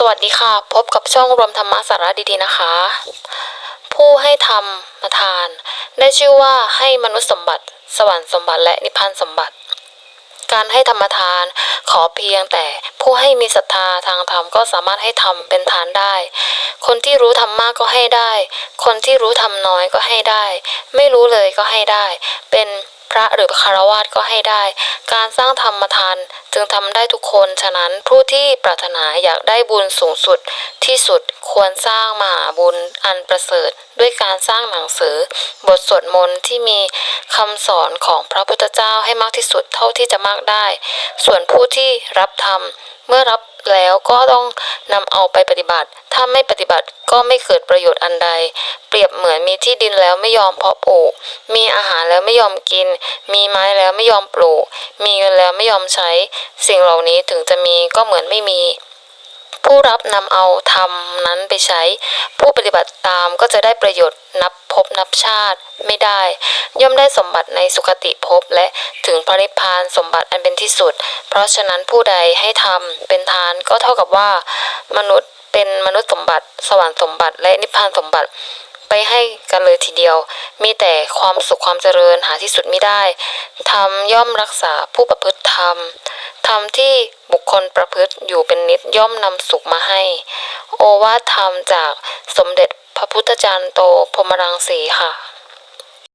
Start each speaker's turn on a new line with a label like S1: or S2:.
S1: สวัสดีค่ะ พบกับช่องรวมธรรมะสาระดีๆนะคะ ผู้ให้ธรรมทาน ได้ชื่อว่าให้มนุษย์สมบัติ สวรรค์สมบัติและนิพพานสมบัติ การให้ธรรมทานขอเพียงแต่ผู้ให้มีศรัทธาทางธรรมก็สามารถให้ธรรมเป็นทานได้ คนที่รู้ธรรมมากก็ให้ได้ คนที่รู้ธรรมน้อยก็ให้ได้ ไม่รู้เลยก็ให้ได้ เป็น พระหรือคารวาสก็ให้ได้ การสร้างธรรมทานจึงทำได้ทุกคน ฉะนั้นผู้ที่ปรารถนาอยากได้บุญสูงสุดที่สุดควรสร้างมหาบุญอันประเสริฐ ด้วยการสร้างหนังสือ บทสวดมนต์ที่มีคำสอนของพระพุทธเจ้าให้มากที่สุดเท่าที่จะมากได้ ส่วนผู้ที่รับธรรมเมื่อรับ แล้วก็ต้องนำเอาไปปฏิบัติ ถ้าไม่ปฏิบัติก็ไม่เกิดประโยชน์อันใด เปรียบเหมือนมีที่ดินแล้วไม่ยอมเพาะปลูก มีอาหารแล้วไม่ยอมกิน มีไม้แล้วไม่ยอมปลูก มีเงินแล้วไม่ยอมใช้ สิ่งเหล่านี้ถึงจะมีก็เหมือนไม่มี ผู้รับนำเอาธรรมนั้นไปใช้ ผู้ปฏิบัติตามก็จะได้ประโยชน์นับภพนับชาติไม่ได้ ย่อมได้สมบัติในสุคติภพและถึงพระนิพพานสมบัติอันเป็นที่สุด เพราะฉะนั้นผู้ใดให้ทำเป็นทานก็เท่ากับว่า มนุษย์เป็นมนุษย์สมบัติ สวรรค์สมบัติและนิพพานสมบัติไปให้กันเลยทีเดียว มีแต่ความสุขความเจริญหาที่สุดไม่ได้ธรรมย่อมรักษาผู้ประพฤติธรรม ธรรมที่บุคคลประพฤติอยู่เป็นนิดย่อมนำสุขมาให้ โอวาทธรรมจากสมเด็จพระพุทธจารย์โตพรมรังสีค่ะ